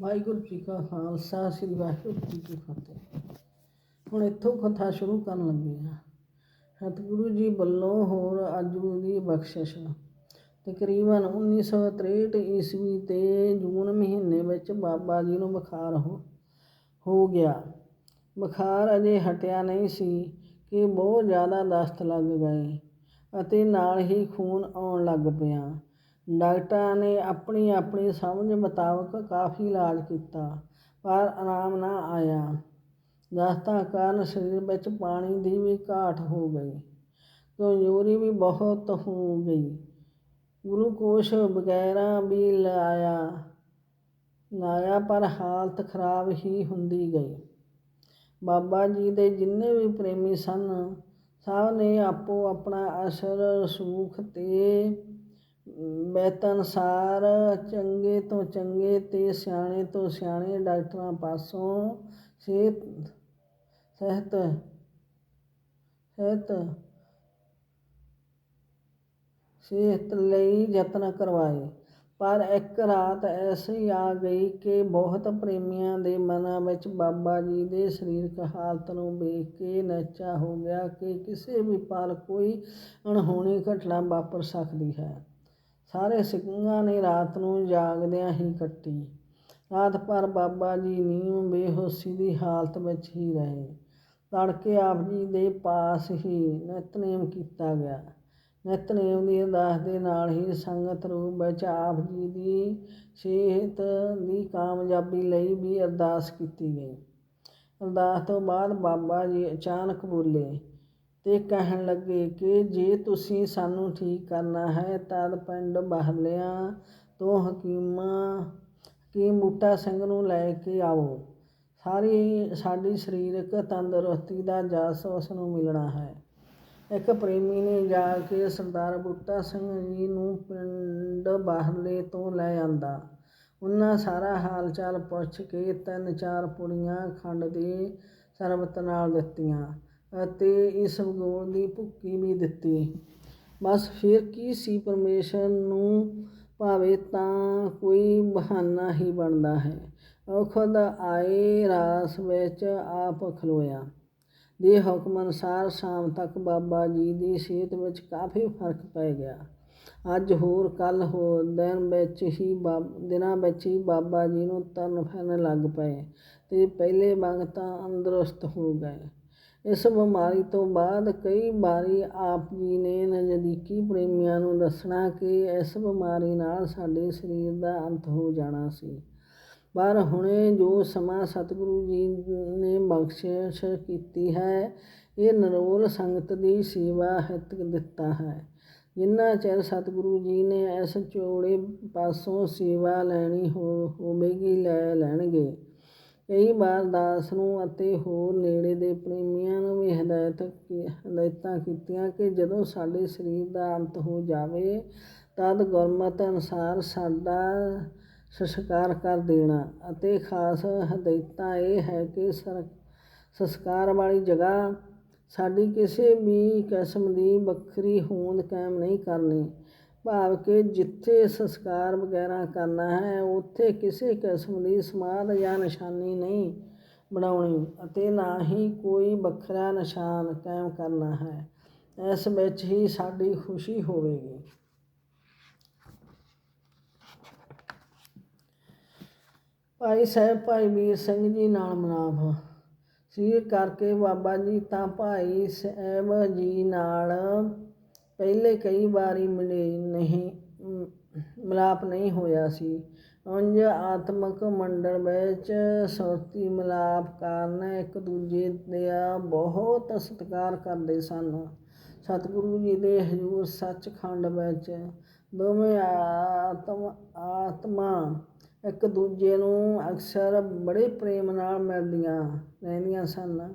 ਵਾਹਿਗੁਰੂ ਜੀ ਕਾ ਖਾਲਸਾ, ਸ੍ਰੀ ਵਾਹਿਗੁਰੂ ਜੀ ਕੀ ਫਤਿਹ। ਹੁਣ ਇੱਥੋਂ ਕਥਾ ਸ਼ੁਰੂ ਕਰਨ ਲੱਗੇ ਹਾਂ ਸਤਿਗੁਰੂ ਜੀ ਵੱਲੋਂ ਹੋਰ ਆਜੂ ਦੀ ਬਖਸ਼ਿਸ਼। ਤਕਰੀਬਨ 1963 ਈਸਵੀ ਤੇ ਜੂਨ ਮਹੀਨੇ ਵਿੱਚ ਬਾਬਾ ਜੀ ਨੂੰ ਬੁਖਾਰ ਹੋ ਹੋ ਗਿਆ। ਬੁਖਾਰ ਅਜੇ ਹਟਿਆ ਨਹੀਂ ਸੀ ਕਿ ਬਹੁਤ ਜ਼ਿਆਦਾ ਦਸਤ ਲੱਗ ਗਏ ਅਤੇ ਨਾਲ ਹੀ ਖੂਨ ਆਉਣ ਲੱਗ ਪਿਆ। ਡਾਕਟਰਾਂ ਨੇ ਆਪਣੀ ਆਪਣੀ ਸਮਝ ਮੁਤਾਬਕ ਕਾਫੀ ਇਲਾਜ ਕੀਤਾ, ਪਰ ਆਰਾਮ ਨਾ ਆਇਆ। ਦਸਤਾਂ ਕਾਰਨ ਸਰੀਰ ਵਿੱਚ ਪਾਣੀ ਦੀ ਵੀ ਘਾਟ ਹੋ ਗਈ, ਕਮਜ਼ੋਰੀ ਵੀ ਬਹੁਤ ਹੋ ਗਈ। ਗਲੂਕੋਸ਼ ਵਗੈਰਾ ਵੀ ਲਾਇਆ ਲਾਇਆ, ਪਰ ਹਾਲਤ ਖਰਾਬ ਹੀ ਹੁੰਦੀ ਗਈ। ਬਾਬਾ ਜੀ ਦੇ ਜਿੰਨੇ ਵੀ ਪ੍ਰੇਮੀ ਸਨ, ਸਭ ਨੇ ਆਪੋ ਆਪਣਾ ਅਸਰ ਰਸੂਖ ਤੇ ਬੇਤਨਸਾਰ ਚੰਗੇ ਤੋਂ ਚੰਗੇ ਤੇ ਸਿਆਣੇ ਤੋਂ ਸਿਆਣੇ ਡਾਕਟਰਾਂ ਪਾਸੋਂ ਸਿਹਤ ਸਿਹਤ ਸਿਹਤ ਸਿਹਤ ਲਈ ਯਤਨ ਕਰਵਾਏ। ਪਰ ਇੱਕ ਰਾਤ ਐਸੀ ਆ ਗਈ ਕਿ ਬਹੁਤ ਪ੍ਰੇਮੀਆਂ ਦੇ ਮਨਾਂ ਵਿੱਚ ਬਾਬਾ ਜੀ ਦੇ ਸਰੀਰਕ ਹਾਲਤ ਨੂੰ ਵੇਖ ਕੇ ਨਚਾ ਹੋ ਗਿਆ ਕਿ ਕਿਸੇ ਵੀ ਪਲ ਕੋਈ ਅਣਹੋਣੀ ਘਟਨਾ ਵਾਪਰ ਸਕਦੀ ਹੈ। ਸਾਰੇ ਸਿੰਘਾਂ ਨੇ ਰਾਤ ਨੂੰ ਜਾਗਦਿਆਂ ਹੀ ਕੱਟੀ। ਰਾਤ ਭਰ ਬਾਬਾ ਜੀ ਨੀਂਦ ਬੇਹੋਸ਼ੀ ਦੀ ਹਾਲਤ ਵਿੱਚ ਹੀ ਰਹੇ। ਤੜਕੇ ਆਪ ਜੀ ਦੇ ਪਾਸ ਹੀ ਨਿਤਨੇਮ ਕੀਤਾ ਗਿਆ। ਨਿਤਨੇਮ ਦੀ ਅਰਦਾਸ ਦੇ ਨਾਲ ਹੀ ਸੰਗਤ ਰੂਪ ਵਿੱਚ ਆਪ ਜੀ ਦੀ ਸਿਹਤ ਦੀ ਕਾਮਯਾਬੀ ਲਈ ਵੀ ਅਰਦਾਸ ਕੀਤੀ ਗਈ। ਅਰਦਾਸ ਤੋਂ ਬਾਅਦ ਬਾਬਾ ਜੀ ਅਚਾਨਕ ਬੋਲੇ ਤੇ ਕਹਿਣ ਲੱਗੇ ਕਿ ਜੇ ਤੁਸੀਂ ਸਾਨੂੰ ਠੀਕ ਕਰਨਾ ਹੈ ਤਦ ਪਿੰਡ ਬਾਹਰਲਿਆਂ ਤੋਂ ਹਕੀਮਾਂ ਹਕੀਮ ਬੂਟਾ ਸਿੰਘ ਨੂੰ ਲੈ ਕੇ ਆਓ ਸਾਰੀ, ਸਾਡੀ ਸਰੀਰਕ ਤੰਦਰੁਸਤੀ ਦਾ ਜਸ ਉਸ ਨੂੰ ਮਿਲਣਾ ਹੈ। ਇੱਕ ਪ੍ਰੇਮੀ ਨੇ ਜਾ ਕੇ ਸਰਦਾਰ ਬੂਟਾ ਸਿੰਘ ਜੀ ਨੂੰ ਪਿੰਡ ਬਾਹਰਲੇ ਤੋਂ ਲੈ ਆਂਦਾ। ਉਹਨਾਂ ਸਾਰਾ ਹਾਲ ਚਾਲ ਪੁੱਛ ਕੇ ਤਿੰਨ ਚਾਰ ਪੁੜੀਆਂ ਖੰਡ ਦੀ ਸਰਬਤ ਨਾਲ ਦਿੱਤੀਆਂ। ਅਤੇ ਇਸ ਗੋਲ ਦੀ ਭੁੱਕੀ ਵੀ ਦਿੱਤੀ। ਬਸ ਫਿਰ ਕੀ ਸੀ ਪਰਮੇਸ਼ਰ ਨੂੰ? ਭਾਵੇ ਤਾਂ ਕੋਈ ਬਹਾਨਾ ਹੀ ਬਣਦਾ ਹੈ। ਉਹ ਖੁਦ ਆਏ, ਰਾਸ ਵਿੱਚ ਆਪ ਖਲੋਇਆ। ਦੇ ਹੁਕਮ ਅਨੁਸਾਰ ਸ਼ਾਮ ਤੱਕ ਬਾਬਾ ਜੀ ਦੀ ਸਿਹਤ ਵਿੱਚ ਕਾਫੀ ਫ਼ਰਕ ਪੈ ਗਿਆ। ਅੱਜ ਹੋਰ ਕੱਲ ਹੋਰ ਦਿਨ ਵਿੱਚ ਹੀ ਦਿਨਾਂ ਵਿੱਚ ਹੀ ਬਾਬਾ ਜੀ ਨੂੰ ਤਰਨ ਫਿਰਨ ਲੱਗ ਪਏ ਤੇ ਪਹਿਲੇ ਵਾਂਗ ਤਾਂ ਅੰਦਰੁਸਤ ਹੋ ਗਏ। ਇਸ ਬਿਮਾਰੀ ਤੋਂ ਬਾਅਦ ਕਈ ਵਾਰੀ ਆਪ ਜੀ ਨੇ ਨਜ਼ਦੀਕੀ ਪ੍ਰੇਮੀਆਂ ਨੂੰ ਦੱਸਣਾ ਕਿ ਇਸ ਬਿਮਾਰੀ ਨਾਲ ਸਾਡੇ ਸਰੀਰ ਦਾ ਅੰਤ ਹੋ ਜਾਣਾ ਸੀ। ਪਰ ਹੁਣੇ ਜੋ ਸਮਾਂ ਸਤਿਗੁਰੂ ਜੀ ਨੇ ਬਖਸ਼ਿਸ਼ ਕੀਤੀ ਹੈ, ਇਹ ਨਰੋਲ ਸੰਗਤ ਦੀ ਸੇਵਾ ਹਿਤ ਦਿੱਤਾ ਹੈ। ਜਿੰਨਾ ਚਿਰ ਸਤਿਗੁਰੂ ਜੀ ਨੇ ਇਸ ਚੋੜੇ ਪਾਸੋਂ ਸੇਵਾ ਲੈਣੀ ਹੋਵੇਗੀ, ਲੈ ਲੈਣਗੇ। ਕਈ ਵਾਰ ਦਾਸ ਨੂੰ ਅਤੇ ਹੋਰ ਨੇੜੇ ਦੇ ਪ੍ਰੇਮੀਆਂ ਨੂੰ ਵੀ ਹਦਾਇਤ ਹਦਾਇਤਾਂ ਕੀਤੀਆਂ ਕਿ ਜਦੋਂ ਸਾਡੇ ਸਰੀਰ ਦਾ ਅੰਤ ਹੋ ਜਾਵੇ, ਤਦ ਗੁਰਮਤ ਅਨੁਸਾਰ ਸਾਡਾ ਸੰਸਕਾਰ ਕਰ ਦੇਣਾ। ਅਤੇ ਖਾਸ ਹਦਾਇਤਾਂ ਇਹ ਹੈ ਕਿ ਸੰਸਕਾਰ ਵਾਲੀ ਜਗ੍ਹਾ ਸਾਡੀ ਕਿਸੇ ਵੀ ਕਿਸਮ ਦੀ ਵੱਖਰੀ ਹੋਂਦ ਕਾਇਮ ਨਹੀਂ ਕਰਨੀ। ਭਾਵ ਕਿ ਜਿੱਥੇ ਸੰਸਕਾਰ ਵਗੈਰਾ ਕਰਨਾ ਹੈ, ਉੱਥੇ ਕਿਸੇ ਕਿਸਮ ਦੀ ਸਮਾਧ ਜਾਂ ਨਿਸ਼ਾਨੀ ਨਹੀਂ ਬਣਾਉਣੀ ਅਤੇ ਨਾ ਹੀ ਕੋਈ ਵੱਖਰਾ ਨਿਸ਼ਾਨ ਕਾਇਮ ਕਰਨਾ ਹੈ। ਇਸ ਵਿੱਚ ਹੀ ਸਾਡੀ ਖੁਸ਼ੀ ਹੋਵੇਗੀ। ਭਾਈ ਸਾਹਿਬ, ਭਾਈ ਵੀਰ ਸਿੰਘ ਜੀ ਨਾਲ ਮਨਾਫ ਸਰੀਰ ਕਰਕੇ ਬਾਬਾ ਜੀ ਤਾਂ ਭਾਈ ਸਾਹਿਬ ਜੀ ਨਾਲ ਪਹਿਲੇ ਕਈ ਵਾਰੀ ਮਿਲੇ ਨਹੀਂ ਮਿਲਾਪ ਨਹੀਂ ਹੋਇਆ ਸੀ। ਉਂਝ ਆਤਮਕ ਮੰਡਲ ਵਿੱਚ ਸੁਰਤੀ ਮਿਲਾਪ ਕਾਰਨ ਇੱਕ ਦੂਜੇ ਦਾ ਬਹੁਤ ਸਤਿਕਾਰ ਕਰਦੇ ਸਨ। ਸਤਿਗੁਰੂ ਜੀ ਦੇ ਹਜ਼ੂਰ ਸੱਚਖੰਡ ਵਿੱਚ ਦੋਵੇਂ ਆਤਮ, ਆਤਮਾ ਇੱਕ ਦੂਜੇ ਨੂੰ ਅਕਸਰ ਬੜੇ ਪ੍ਰੇਮ ਨਾਲ ਮਿਲਦੀਆਂ ਰਹਿੰਦੀਆਂ ਸਨ।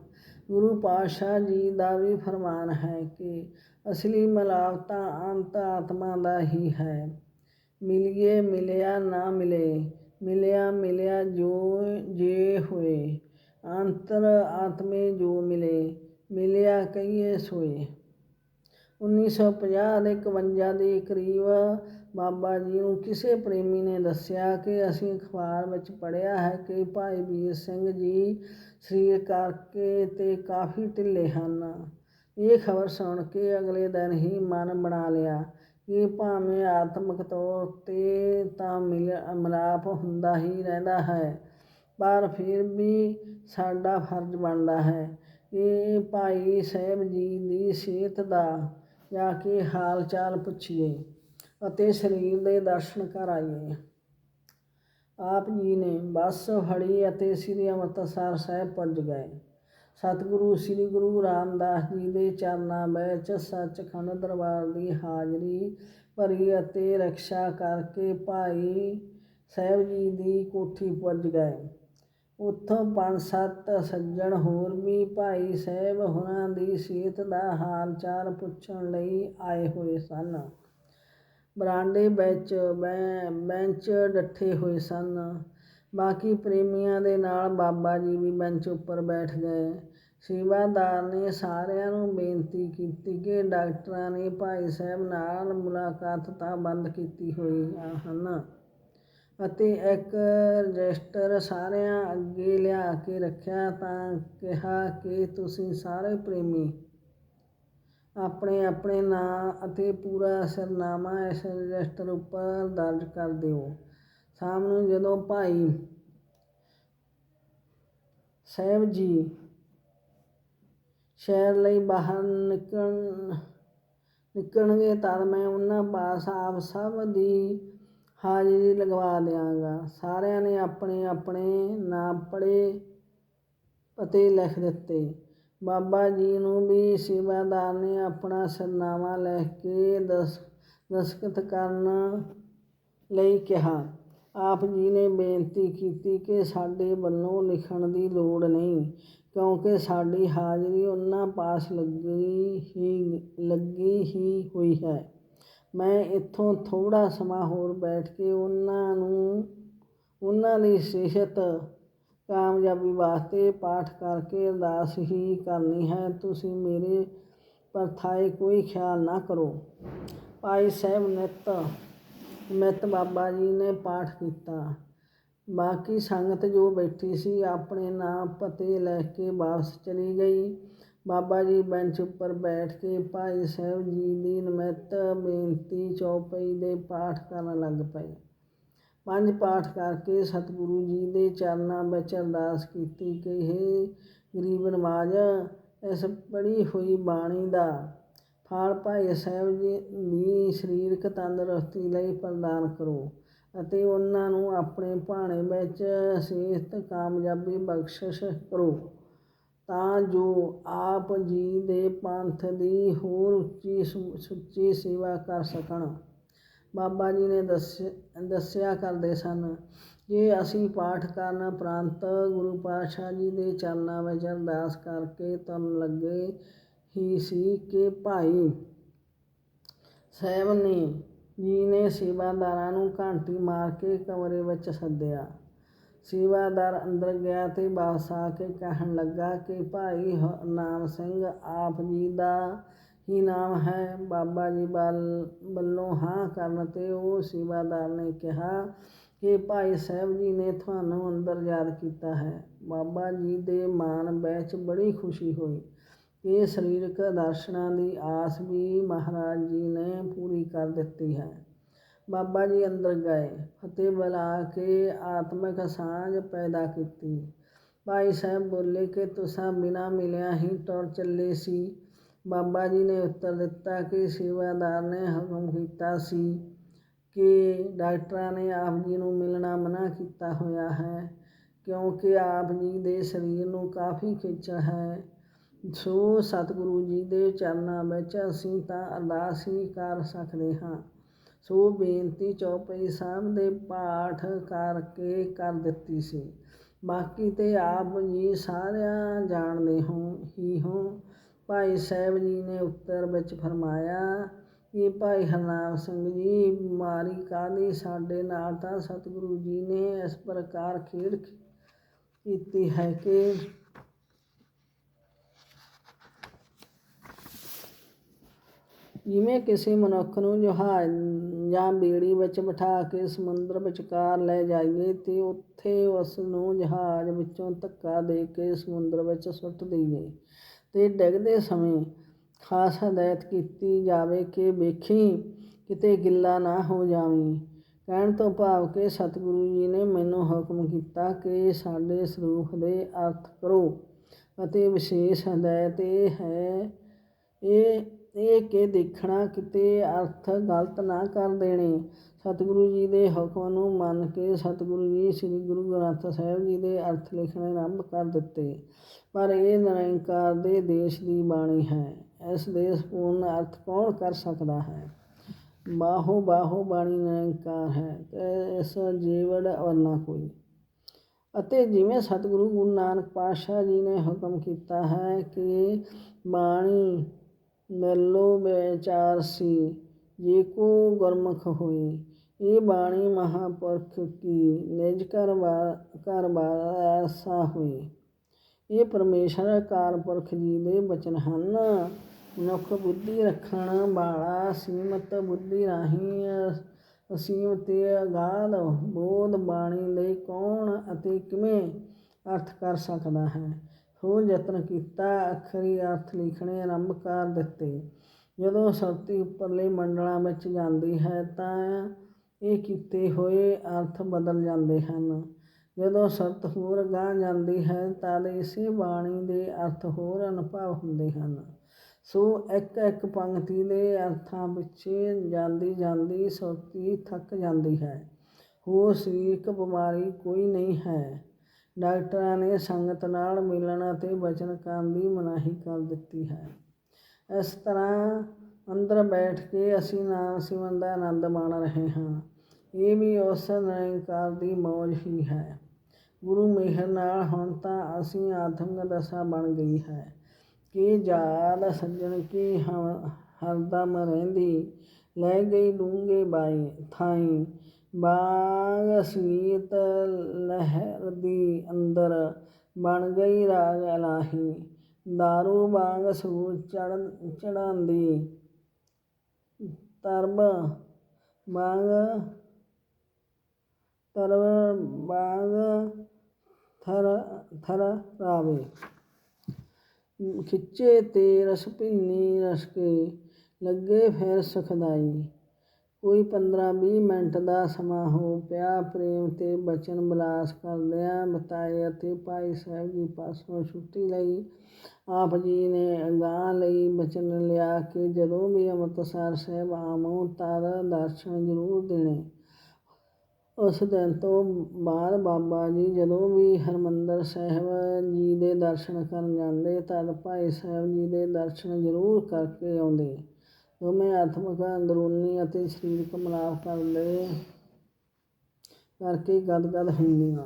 ਗੁਰੂ ਪਾਤਸ਼ਾਹ ਜੀ ਦਾ ਵੀ ਫਰਮਾਨ ਹੈ ਕਿ ਅਸਲੀ ਮਿਲਾਪ ਤਾਂ ਅੰਤ ਆਤਮਾ ਦਾ ਹੀ ਹੈ ਮਿਲਿਏ ਮਿਲਿਆ ਨਾ ਮਿਲੇ ਮਿਲਿਆ ਮਿਲਿਆ ਜੋ ਜੇ ਹੋਏ ਅੰਤਰ ਆਤਮੇ ਜੋ ਮਿਲੇ ਮਿਲਿਆ ਕਹੀਏ ਸੋਏ 1950 ਦੇ 51 ਦੇ ਕਰੀਬ ਬਾਬਾ ਜੀ ਨੂੰ ਕਿਸੇ ਪ੍ਰੇਮੀ ਨੇ ਦੱਸਿਆ ਕਿ ਅਸੀਂ ਅਖਬਾਰ ਵਿੱਚ ਪੜ੍ਹਿਆ ਹੈ ਕਿ ਭਾਈ ਵੀਰ ਸਿੰਘ ਜੀ ਸਰੀਰ ਕਰਕੇ ਤੇ ਕਾਫੀ ਢਿੱਲੇ ਹਨ ਇਹ ਖਬਰ ਸੁਣ ਕੇ ਅਗਲੇ ਦਿਨ ਹੀ ਮਨ ਬਣਾ ਲਿਆ ਕਿ ਭਾਵੇਂ ਆਤਮਿਕ ਤੌਰ ਤੇ ਤਾਂ ਮਿਲ, ਮਿਲਾਪ ਹੁੰਦਾ ਹੀ ਰਹਿੰਦਾ ਹੈ, ਪਰ ਫਿਰ ਵੀ ਸਾਡਾ ਫਰਜ਼ ਬਣਦਾ ਹੈ ਕਿ ਭਾਈ ਸਾਹਿਬ ਜੀ ਦੀ ਸਿਹਤ ਦਾ ਜਾ ਕੇ ਹਾਲ ਚਾਲ ਪੁੱਛੀਏ ਅਤੇ ਸਰੀਰ ਦੇ ਦਰਸ਼ਨ ਕਰਾਈਏ। ਆਪ ਜੀ ਨੇ ਬੱਸ ਫੜੀ ਅਤੇ ਸ੍ਰੀ ਅੰਮ੍ਰਿਤਸਰ ਸਾਹਿਬ ਪਹੁੰਚ ਗਏ। ਸਤਿਗੁਰੂ, ਸ੍ਰੀ ਗੁਰੂ ਰਾਮਦਾਸ ਜੀ ਦੇ ਚਰਨਾਂ ਵਿੱਚ ਸੱਚਖੰਡ ਦਰਬਾਰ ਦੀ ਹਾਜ਼ਰੀ ਭਰੀ ਅਤੇ ਰਕਸ਼ਾ ਕਰਕੇ ਭਾਈ ਸਾਹਿਬ ਜੀ ਦੀ ਕੋਠੀ ਪੁੱਜ ਗਏ। ਉੱਥੋਂ ਪੰਜ ਸੱਤ ਸੱਜਣ ਹੋਰ ਵੀ ਭਾਈ ਸਾਹਿਬ ਹੁਣਾਂ ਦੀ ਸਿਹਤ ਦਾ ਹਾਲ ਚਾਲ ਪੁੱਛਣ ਲਈ ਆਏ ਹੋਏ ਸਨ। ਬਰਾਂਡੇ ਵਿੱਚ ਬੈ, ਬੈਂਚ ਡੱਠੇ ਹੋਏ ਸਨ। ਬਾਕੀ ਪ੍ਰੇਮੀਆਂ ਦੇ ਨਾਲ ਬਾਬਾ ਜੀ ਵੀ ਬੈਂਚ ਉੱਪਰ ਬੈਠ ਗਏ। ਸੇਵਾਦਾਰ ਨੇ ਸਾਰਿਆਂ ਨੂੰ ਬੇਨਤੀ ਕੀਤੀ ਕਿ ਡਾਕਟਰਾਂ ਨੇ ਭਾਈ ਸਾਹਿਬ ਨਾਲ ਮੁਲਾਕਾਤ ਤਾਂ ਬੰਦ ਕੀਤੀ ਹੋਈ ਹਨ ਅਤੇ ਇੱਕ ਰਜਿਸਟਰ ਸਾਰਿਆਂ ਅੱਗੇ ਲਿਆ ਕੇ ਰੱਖਿਆ ਤਾਂ ਕਿਹਾ ਕਿ ਤੁਸੀਂ ਸਾਰੇ ਪ੍ਰੇਮੀ ਆਪਣੇ ਆਪਣੇ ਨਾਂ ਅਤੇ ਪੂਰਾ ਸਰਨਾਮਾ ਇਸ ਰਜਿਸਟਰ ਉੱਪਰ ਦਰਜ ਕਰ ਦਿਓ। ਸ਼ਾਮ ਨੂੰ ਜਦੋਂ ਭਾਈ ਸਾਹਿਬ ਜੀ ਸ਼ਹਿਰ ਲਈ ਬਾਹਰ ਨਿਕਲਣ ਨਿਕਲਣਗੇ ਤਦ ਮੈਂ ਉਹਨਾਂ ਪਾਸ ਆਪ ਸਭ ਦੀ ਹਾਜ਼ਰੀ ਲਗਵਾ ਦਿਆਂਗਾ। ਸਾਰਿਆਂ ਨੇ ਆਪਣੇ ਆਪਣੇ ਨਾਮ ਪੜ੍ਹੇ ਅਤੇ ਲਿਖ ਦਿੱਤੇ। ਬਾਬਾ ਜੀ ਨੂੰ ਵੀ ਸੇਵਾਦਾਰ ਨੇ ਆਪਣਾ ਸਰਨਾਮਾ ਲਿਖ ਕੇ ਦਸ ਦਸਖਤ ਕਰਨ ਲਈ ਕਿਹਾ। ਆਪ ਜੀ ਨੇ ਬੇਨਤੀ ਕੀਤੀ ਕਿ ਸਾਡੇ ਵੱਲੋਂ ਲਿਖਣ ਦੀ ਲੋੜ ਨਹੀਂ। ਕਿਉਂਕਿ ਸਾਡੀ ਹਾਜ਼ਰੀ ਉਹਨਾਂ ਪਾਸ ਲੱਗੀ ਹੀ ਲੱਗੀ ਹੀ ਹੋਈ ਹੈ। ਮੈਂ ਇੱਥੋਂ ਥੋੜ੍ਹਾ ਸਮਾਂ ਹੋਰ ਬੈਠ ਕੇ ਉਹਨਾਂ ਨੂੰ, ਉਹਨਾਂ ਦੀ ਸਿਹਤ ਕਾਮਯਾਬੀ ਵਾਸਤੇ ਪਾਠ ਕਰਕੇ ਅਰਦਾਸ ਹੀ ਕਰਨੀ ਹੈ। ਤੁਸੀਂ ਮੇਰੇ ਪਰਥਾਏ ਕੋਈ ਖਿਆਲ ਨਾ ਕਰੋ। ਭਾਈ ਸਾਹਿਬ ਨਿੱਤ ਨਿੱਤ ਬਾਬਾ ਜੀ ਨੇ ਪਾਠ ਕੀਤਾ। ਬਾਕੀ ਸੰਗਤ ਜੋ ਬੈਠੀ ਸੀ ਆਪਣੇ ਨਾਂ ਪਤੇ ਲੈ ਕੇ ਵਾਪਸ ਚਲੀ ਗਈ। ਬਾਬਾ ਜੀ ਬੈਂਚ ਉੱਪਰ ਬੈਠ ਕੇ ਭਾਈ ਸਾਹਿਬ ਜੀ ਦੀ ਨਿਮਿਤ ਬੇਨਤੀ ਚੌਪਈ ਦੇ ਪਾਠ ਕਰਨ ਲੱਗ ਪਏ। ਪੰਜ ਪਾਠ ਕਰਕੇ ਸਤਿਗੁਰੂ ਜੀ ਦੇ ਚਰਨਾਂ ਵਿੱਚ ਅਰਦਾਸ ਕੀਤੀ ਕਿ ਹੇ ਗਰੀਬ ਨਵਾਜ ਇਸ ਪੜੀ ਹੋਈ ਬਾਣੀ ਦਾ ਫਲ ਭਾਈ ਸਾਹਿਬ ਜੀ ਦੀ ਸਰੀਰਕ ਤੰਦਰੁਸਤੀ ਲਈ ਪ੍ਰਦਾਨ ਕਰੋ। ਅਤੇ ਉਹਨਾਂ ਨੂੰ ਆਪਣੇ ਭਾਣੇ ਵਿੱਚ ਸਿਹਤ ਕਾਮਯਾਬੀ ਬਖਸ਼ਿਸ਼ ਕਰੋ। ਤਾਂ ਜੋ ਆਪ ਜੀ ਦੇ ਪੰਥ ਦੀ ਹੋਰ ਉੱਚੀ ਸੁ- ਸੁੱਚੀ ਸੇਵਾ ਕਰ ਸਕਣ। ਬਾਬਾ ਜੀ ਨੇ ਦੱਸਿ, ਦੱਸਿਆ ਕਰਦੇ ਸਨ ਕਿ ਅਸੀਂ ਪਾਠ ਕਰਨ ਉਪਰੰਤ ਗੁਰੂ ਪਾਤਸ਼ਾਹ ਜੀ ਦੇ ਚਰਨਾਂ ਵਿੱਚ ਅਰਦਾਸ ਕਰਕੇ ਤੁਰਨ ਲੱਗੇ ਹੀ ਸੀ ਕਿ ਭਾਈ ਸਾਹਿਬ ਨੇ ਜੀ ਨੇ ਸੇਵਾਦਾਰਾਂ ਨੂੰ ਘੰਟੀ ਮਾਰ ਕੇ ਕਮਰੇ ਵਿੱਚ ਸੱਦਿਆ। ਸੇਵਾਦਾਰ ਅੰਦਰ ਗਿਆ ਤੇ ਵਾਪਸ ਆ ਕੇ ਕਹਿਣ ਲੱਗਾ ਕਿ ਭਾਈ ਹ- ਨਾਮ ਸਿੰਘ, ਆਪ ਜੀ ਦਾ ਹੀ ਨਾਮ ਹੈ। ਬਾਬਾ ਜੀ ਵੱਲ, ਵੱਲੋਂ ਹਾਂ ਕਰਨ ਤੇ ਉਹ ਸੇਵਾਦਾਰ ਨੇ ਕਿਹਾ ਕਿ ਭਾਈ ਸਾਹਿਬ ਜੀ ਨੇ ਤੁਹਾਨੂੰ ਅੰਦਰ ਯਾਦ ਕੀਤਾ ਹੈ। ਬਾਬਾ ਜੀ ਦੇ ਮਨ ਵਿੱਚ ਬੜੀ ਖੁਸ਼ੀ ਹੋਈ। ਇਹ ਸਰੀਰਕ ਦਰਸ਼ਨਾਂ ਦੀ ਆਸ ਵੀ ਮਹਾਰਾਜ ਜੀ ਨੇ ਪੂਰੀ ਕਰ ਦਿੱਤੀ ਹੈ। ਬਾਬਾ ਜੀ ਅੰਦਰ ਗਏ, ਫਤਿਹ ਬੁਲਾ ਕੇ ਆਤਮਿਕ ਸਾਂਝ ਪੈਦਾ ਕੀਤੀ। ਭਾਈ ਸਾਹਿਬ ਬੋਲੇ ਕਿ ਤੁਸੀਂ ਬਿਨਾਂ ਮਿਲਿਆ ਹੀ ਤੁਰ ਚੱਲੇ ਸੀ। ਬਾਬਾ ਜੀ ਨੇ ਉੱਤਰ ਦਿੱਤਾ ਕਿ ਸੇਵਾਦਾਰ ਨੇ ਹੁਕਮ ਕੀਤਾ ਸੀ ਕਿ ਡਾਕਟਰਾਂ ਨੇ ਆਪ ਜੀ ਨੂੰ ਮਿਲਣਾ ਮਨਾ ਕੀਤਾ ਹੋਇਆ ਹੈ, ਕਿਉਂਕਿ ਆਪ ਜੀ ਦੇ ਸਰੀਰ ਨੂੰ ਕਾਫੀ ਖਿੱਚ ਹੈ। ਸੋ ਸਤਿਗੁਰੂ ਜੀ ਦੇ ਚਰਨਾਂ ਵਿੱਚ ਅਸੀਂ ਤਾਂ ਅਰਦਾਸ ਹੀ ਕਰ ਸਕਦੇ ਹਾਂ। ਸੋ ਬੇਨਤੀ ਚੌਪਈ ਸਾਹਿਬ ਦੇ ਪਾਠ ਕਰਕੇ ਕਰ ਦਿੱਤੀ ਸੀ। ਬਾਕੀ ਤੇ ਆਪ ਜੀ ਸਾਰਿਆਂ ਜਾਣਦੇ ਹੋ, ਹੀ ਹੋ। ਭਾਈ ਸਾਹਿਬ ਜੀ ਨੇ ਉੱਤਰ ਵਿੱਚ ਫਰਮਾਇਆ ਕਿ ਭਾਈ ਹਰਨਾਮ ਸਿੰਘ ਜੀ ਬਿਮਾਰੀ ਕਾਹਦੀ? ਸਾਡੇ ਨਾਲ ਤਾਂ ਸਤਿਗੁਰੂ ਜੀ ਨੇ ਇਸ ਪ੍ਰਕਾਰ ਖੇਡ ਕੀਤੀ ਹੈ ਕਿ ਜਿਵੇਂ ਕਿਸੇ ਮਨੁੱਖ ਨੂੰ ਜਹਾਜ਼ ਜਾਂ ਬੇੜੀ ਵਿੱਚ ਬਿਠਾ ਕੇ ਸਮੁੰਦਰ ਵਿਚਕਾਰ ਲੈ ਜਾਈਏ ਤੇ ਉੱਥੇ ਉਸ ਨੂੰ ਜਹਾਜ਼ ਵਿੱਚੋਂ ਧੱਕਾ ਦੇ ਕੇ ਸਮੁੰਦਰ ਵਿੱਚ ਸੁੱਟ ਦੇਈਏ। ਅਤੇ ਡਿੱਗਦੇ ਸਮੇਂ ਖਾਸ ਹਦਾਇਤ ਕੀਤੀ ਜਾਵੇ ਕਿ ਵੇਖੀ, ਕਿਤੇ ਗਿੱਲਾ ਨਾ ਹੋ ਜਾਵੀਂ। ਕਹਿਣ ਤੋਂ ਭਾਵ ਕਿ ਸਤਿਗੁਰੂ ਜੀ ਨੇ ਮੈਨੂੰ ਹੁਕਮ ਕੀਤਾ ਕਿ ਸਾਡੇ ਸਰੂਪ ਦੇ ਅਰਥ ਕਰੋ ਅਤੇ ਵਿਸ਼ੇਸ਼ ਹਦਾਇਤ ਇਹ ਹੈ, ਇਹ ਇਹ ਕਿ ਦੇਖਣਾ ਕਿਤੇ ਅਰਥ ਗਲਤ ਨਾ ਕਰ ਦੇਣੇ। ਸਤਿਗੁਰੂ ਜੀ ਦੇ ਹੁਕਮ ਨੂੰ ਮੰਨ ਕੇ ਸਤਿਗੁਰੂ ਜੀ ਸ੍ਰੀ ਗੁਰੂ ਗ੍ਰੰਥ ਸਾਹਿਬ ਜੀ ਦੇ ਅਰਥ ਲਿਖਣੇ ਆਰੰਭ ਕਰ ਦਿੱਤੇ। ਪਰ ਇਹ ਨਿਰੰਕਾਰ ਦੇ ਦੇਸ਼ ਦੀ ਬਾਣੀ ਹੈ। ਇਸ ਦੇ ਪੂਰਨ ਅਰਥ ਕੌਣ ਕਰ ਸਕਦਾ ਹੈ? ਬਾਹੋ ਬਾਹੋ ਬਾਣੀ ਨਿਰੰਕਾਰ ਹੈ ਇਸ ਜੀਵੜ ਵਰਨਾ ਕੋਈ। ਅਤੇ ਜਿਵੇਂ ਸਤਿਗੁਰੂ ਗੁਰੂ ਨਾਨਕ ਪਾਤਸ਼ਾਹ ਜੀ ਨੇ ਹੁਕਮ ਕੀਤਾ ਹੈ ਕਿ ਬਾਣੀ ਮੈਲੋ ਵਿਚਾਰ ਸੀ, ਜੇ ਕੋ ਗੁਰਮੁਖ ਹੋਈ। ਇਹ ਬਾਣੀ ਮਹਾਪੁਰਖ ਕੀ ਨਿਜ ਘਰ ਘਰ ਵਾਸਾ ਹੋਏ ਇਹ ਪਰਮੇਸ਼ਰ ਕਾਰਪੁਰਖ ਜੀ ਦੇ ਬਚਨ ਹਨ। ਮਨੁੱਖ ਬੁੱਧੀ ਰੱਖਣ ਵਾਲਾ, ਸੀਮਤ ਬੁੱਧੀ ਰਾਹੀਂ ਅਸੀਮ ਤੇ ਅਗਾਧ ਬੋਧ ਬਾਣੀ ਲਈ ਕੌਣ ਅਤੇ ਕਿਵੇਂ ਅਰਥ ਕਰ ਸਕਦਾ ਹੈ? ਹੋ ਯਤਨ ਕੀਤਾ, ਅਖਰੀ ਅਰਥ ਲਿਖਣੇ ਆਰੰਭ ਕਰ ਦਿੱਤੇ। ਜਦੋਂ ਸਰਤੀ ਉੱਪਰਲੇ ਮੰਡਲਾਂ ਵਿੱਚ ਜਾਂਦੀ ਹੈ ਤਾਂ ਇਹ ਕੀਤੇ ਹੋਏ ਅਰਥ ਬਦਲ ਜਾਂਦੇ ਹਨ। ਜਦੋਂ ਸਰਤ ਹੋਰ ਗਾਂ ਜਾਂਦੀ ਹੈ, ਤਦ ਇਸੇ ਬਾਣੀ ਦੇ ਅਰਥ ਹੋਰ ਅਨੁਭਵ ਹੁੰਦੇ ਹਨ। ਸੋ ਇੱਕ ਇੱਕ ਪੰਕਤੀ ਦੇ ਅਰਥਾਂ ਪਿੱਛੇ ਜਾਂਦੀ ਜਾਂਦੀ ਸੁਰਤੀ ਥੱਕ ਜਾਂਦੀ ਹੈ। ਹੋਰ ਸਰੀਰਕ ਬਿਮਾਰੀ ਕੋਈ ਨਹੀਂ ਹੈ। ਡਾਕਟਰਾਂ ਨੇ ਸੰਗਤ ਨਾਲ ਮਿਲਣ ਅਤੇ ਬਚਨ ਕਰਨ ਦੀ ਮਨਾਹੀ ਕਰ ਦਿੱਤੀ ਹੈ। ਇਸ ਤਰ੍ਹਾਂ ਅੰਦਰ ਬੈਠ ਕੇ ਅਸੀਂ ਨਾਮ ਸਿਮਰਨ ਦਾ ਆਨੰਦ ਮਾਣ ਰਹੇ ਹਾਂ। ਇਹ ਵੀ ਉਸ ਨਿਰੰਕਾਰ ਦੀ ਮੌਜ ਹੀ ਹੈ। ਗੁਰੂ ਮਿਹਰ ਨਾਲ ਹੁਣ ਤਾਂ ਅਸੀਂ ਆਤਮਿਕ ਦਸ਼ਾ ਬਣ ਗਈ ਹੈ। ਕਿ ਜਾਦ ਸੱਜਣ ਕੀ ਹਰਦਮ ਰਹਿੰਦੀ, ਲੈ ਗਈ ਡੂੰਗੇ ਬਾਈ ਥਾਈ। ਬਾਗ ਸੀਤ ਲਹਿਰ ਦੀ ਅੰਦਰ ਬਣ ਗਈ ਰਾਗ ਇਲਾਹੀ। ਦਾਰੂ ਬਾਗ ਸੂਰ ਚੜ ਚੜਾਂਦੀ ਤਰਬ ਬਾਗ ਤਰਬ ਬਾਗ ਥਰ ਥਰ ਰਾਵੇ ਖਿੱਚੇ ਤੇ ਰਸ ਭਿੰਨੀ ਰਸ ਕੇ ਲੱਗੇ ਫਿਰ ਸੁਖਦਾਈ। ਕੋਈ 15-20 ਮਿੰਟ ਦਾ ਸਮਾਂ ਹੋ ਪਿਆ। ਪ੍ਰੇਮ ਤੇ ਬਚਨ ਬਲਾਸ ਕਰਦਿਆਂ ਬਿਤਾਏ ਅਤੇ ਭਾਈ ਸਾਹਿਬ ਜੀ ਪਾਸੋਂ ਛੁੱਟੀ ਲਈ ਆਪ ਜੀ ਨੇ ਅਗਾਹ ਲਈ ਬਚਨ ਲਿਆ ਕਿ ਜਦੋਂ ਵੀ ਅੰਮ੍ਰਿਤਸਰ ਸਾਹਿਬ ਆਵੋ ਤਦ ਦਰਸ਼ਨ ਜ਼ਰੂਰ ਦੇਣੇ। ਉਸ ਦਿਨ ਤੋਂ ਬਾਅਦ ਬਾਬਾ ਜੀ ਜਦੋਂ ਵੀ ਹਰਮੰਦਰ ਸਾਹਿਬ ਜੀ ਦੇ ਦਰਸ਼ਨ ਕਰਨ ਜਾਂਦੇ, ਤਦ ਭਾਈ ਸਾਹਿਬ ਜੀ ਦੇ ਦਰਸ਼ਨ ਜ਼ਰੂਰ ਕਰਕੇ ਆਉਂਦੇ। ਦੋਵੇਂ ਆਤਮਿਕ ਅੰਦਰੂਨੀ ਅਤੇ ਸਰੀਰਕ ਮਿਲਾਪ ਕਰਦੇ ਕਰਕੇ ਗਦਗਦ ਹੁੰਦੀਆਂ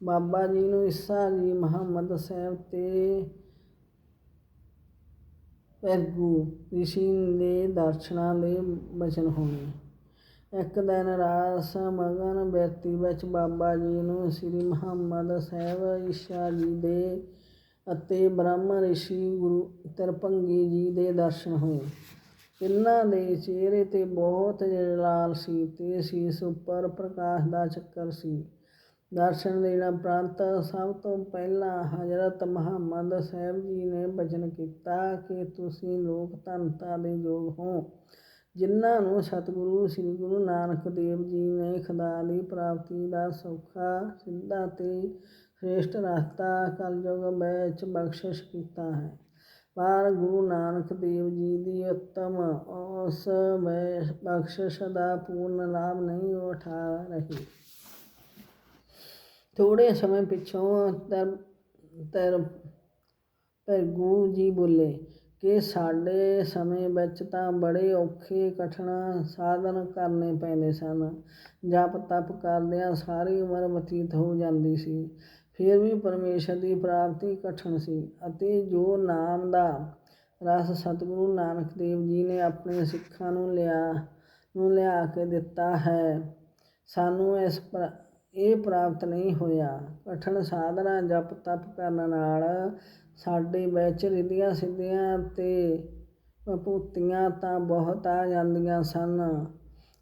ਬਾਬਾ ਜੀ ਨੂੰ ਈਸਾ ਜੀ ਮੁਹੰਮਦ ਸਾਹਿਬ ਤੇ ਪੈਗੂ ਰਿਸ਼ੀ ਦੇ ਦਰਸ਼ਨਾਂ ਦੇ ਬਚਨ ਹੋਣੇ। ਇੱਕ ਦਿਨ ਰਾਸ ਮਗਨ ਵਿਅਕਤੀ ਵਿੱਚ ਬਾਬਾ ਜੀ ਨੂੰ ਸ੍ਰੀ ਮੁਹੰਮਦ ਸਾਹਿਬ ਈਸ਼ਾ ਜੀ ਦੇ ਅਤੇ ਬ੍ਰਹਮ ਰਿਸ਼ੀ ਗੁਰੂ ਤਿਰਭੰਗੀ ਜੀ ਦੇ ਦਰਸ਼ਨ ਹੋਏ। ਇਹਨਾਂ ਦੇ ਚਿਹਰੇ ਤੇ ਬਹੁਤ ਜਲਾਲ ਸੀ ਤੇ ਸੀਸ ਉੱਪਰ ਪ੍ਰਕਾਸ਼ ਦਾ ਚੱਕਰ ਸੀ। ਦਰਸ਼ਨ ਦੇਣ ਉਪਰੰਤ ਸਭ ਤੋਂ ਪਹਿਲਾਂ ਹਜ਼ਰਤ ਮੁਹੰਮਦ ਸਾਹਿਬ ਜੀ ਨੇ ਬਚਨ ਕੀਤਾ ਕਿ ਤੁਸੀਂ ਲੋਕ ਧੰਨਤਾ ਦੇ ਯੋਗ ਹੋ। ਜਿਨ੍ਹਾਂ ਨੂੰ ਸਤਿਗੁਰੂ ਸ੍ਰੀ ਗੁਰੂ ਨਾਨਕ ਦੇਵ ਜੀ ਨੇ ਖੁਦਾ ਦੀ ਪ੍ਰਾਪਤੀ ਦਾ ਸੌਖਾ ਸਿੱਧਾ ਤੇ ਸ੍ਰੇਸ਼ਟ ਰਸਤਾ ਕਲਯੁਗ ਵਿੱਚ ਬਖਸ਼ਿਸ਼ ਕੀਤਾ ਹੈ। ਪਰ ਗੁਰੂ ਨਾਨਕ ਦੇਵ ਜੀ ਦੀ ਉੱਤਮ ਉਸ ਬਖਸ਼ਿਸ਼ ਦਾ ਪੂਰਨ ਲਾਭ ਨਹੀਂ ਉਠਾ ਰਹੀ। ਥੋੜੇ ਸਮੇਂ ਪਿੱਛੋਂ ਤਰ ਤਰ ਭਰਗੂ ਜੀ ਬੋਲੇ ਕਿ ਸਾਡੇ ਸਮੇਂ ਵਿੱਚ ਤਾਂ ਬੜੇ ਔਖੇ ਕਠਿਨ ਸਾਧਨ ਕਰਨੇ ਪੈਂਦੇ ਸਨ। ਜਪ ਤਪ ਕਰਦਿਆਂ ਸਾਰੀ ਉਮਰ ਬਤੀਤ ਹੋ ਜਾਂਦੀ ਸੀ। ਫਿਰ ਵੀ ਪਰਮੇਸ਼ਰ ਦੀ ਪ੍ਰਾਪਤੀ ਕਠਿਨ ਸੀ ਅਤੇ ਜੋ ਨਾਮ ਦਾ ਰਸ ਸਤਿਗੁਰੂ ਨਾਨਕ ਦੇਵ ਜੀ ਨੇ ਆਪਣੇ ਸਿੱਖਾਂ ਨੂੰ ਲਿਆ ਨੂੰ ਲਿਆ ਕੇ ਦਿੱਤਾ ਹੈ, ਸਾਨੂੰ ਇਸ ਇਹ ਪ੍ਰਾਪਤ ਨਹੀਂ ਹੋਇਆ। ਕਠਿਨ ਸਾਧਨਾ ਜਪ ਤਪ ਕਰਨ ਨਾਲ ਸਾਡੇ ਵਿੱਚ ਰਿੱਧੀਆਂ ਸਿੱਧੀਆਂ ਤੇ ਭੂਤੀਆਂ ਤਾਂ ਬਹੁਤ ਆ ਜਾਂਦੀਆਂ ਸਨ।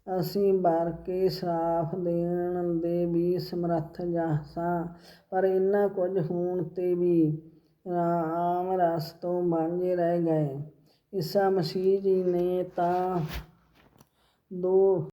ਅਸੀਂ ਭਰ ਕੇ ਸਰਾਫ ਦੇਣ ਦੇ ਵੀ ਸਮਰੱਥ ਜਾ ਸਾਂ ਪਰ ਇੰਨਾ ਕੁਝ ਹੋਣ ਤੇ ਵੀ ਆਮ ਰਸ ਤੋਂ ਵਾਂਝੇ ਰਹਿ ਗਏ। ਈਸਾ ਮਸੀਹ ਜੀ ਨੇ ਤਾਂ ਦੋ